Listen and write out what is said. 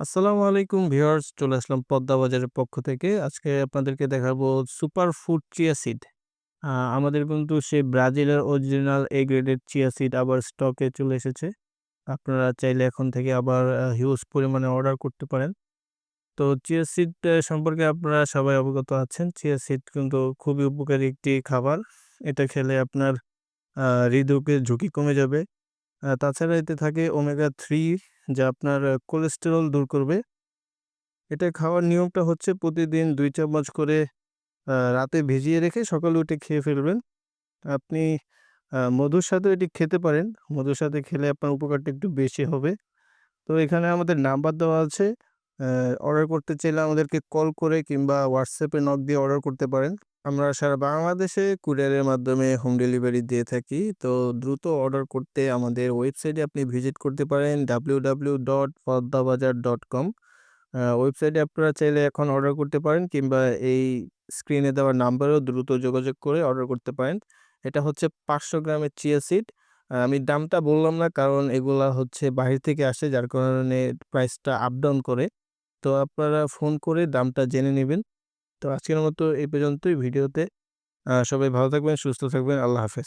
আসসালামু আলাইকুম ভিউয়ার্স, চলে আসলাম পদ্মা বাজারের পক্ষ থেকে। আজকে আপনাদেরকে দেখাবো সুপার ফুড চিয়া সিড। আমাদের কিন্তু সেই ব্রাজিলের অরিজিনাল এ গ্রেডের চিয়া সিড আবার স্টকে চলে এসেছে। আপনারা চাইলে এখন থেকে আবার হিউজ পরিমাণে অর্ডার করতে পারেন। তো চিয়া সিড সম্পর্কে আপনারা সবাই অবগত আছেন। চিয়া সিড কিন্তু খুবই উপকারী একটি খাবার। এটা খেলে আপনার হৃদরোগের ঝুঁকি কমে যাবে। তাছাড়া এতে থাকে ওমেগা থ্রি যা আপনার কোলেস্টেরল দূর করবে। এটা খাওয়ার নিয়মটা হচ্ছে প্রতিদিন দুই চামচ করে রাতে ভিজিয়ে রেখে সকালে উঠে খেয়ে ফেলবেন। আপনি মধুর সাথে এটি খেতে পারেন। মধুর সাথে খেলে আপনার উপকারটা একটু বেশি হবে। তো এখানে আমাদের নাম্বার দেওয়া আছে। অর্ডার করতে চাইলে আমাদেরকে কল করে কিংবা হোয়াটসঅ্যাপে নক দিয়ে অর্ডার করতে পারেন। আমরা সারা বাংলাদেশে কুরিয়ারের মাধ্যমে হোম ডেলিভারি দিয়ে থাকি। তো দ্রুত অর্ডার করতে আমাদের ওয়েবসাইটে আপনি ভিজিট করতে পারেন W W dot Padmabazar dot com ওয়েবসাইটে আপনারা চাইলে এখন অর্ডার করতে পারেন কিংবা এই স্ক্রিনে দেওয়া নাম্বারেও দ্রুত যোগাযোগ করে অর্ডার করতে পারেন। এটা হচ্ছে পাঁচশো গ্রামের চিয়া সিড। আমি দামটা বললাম না কারণ এগুলা হচ্ছে বাহির থেকে আসে যার কারণে প্রাইসটা আপ ডাউন করে। তো আপনারা ফোন করে দামটা জেনে নেবেন। তো আজকের মতো এই পর্যন্তই। ভিডিওতে সবাই ভালো থাকবেন সুস্থ থাকবেন। আল্লাহ হাফেজ।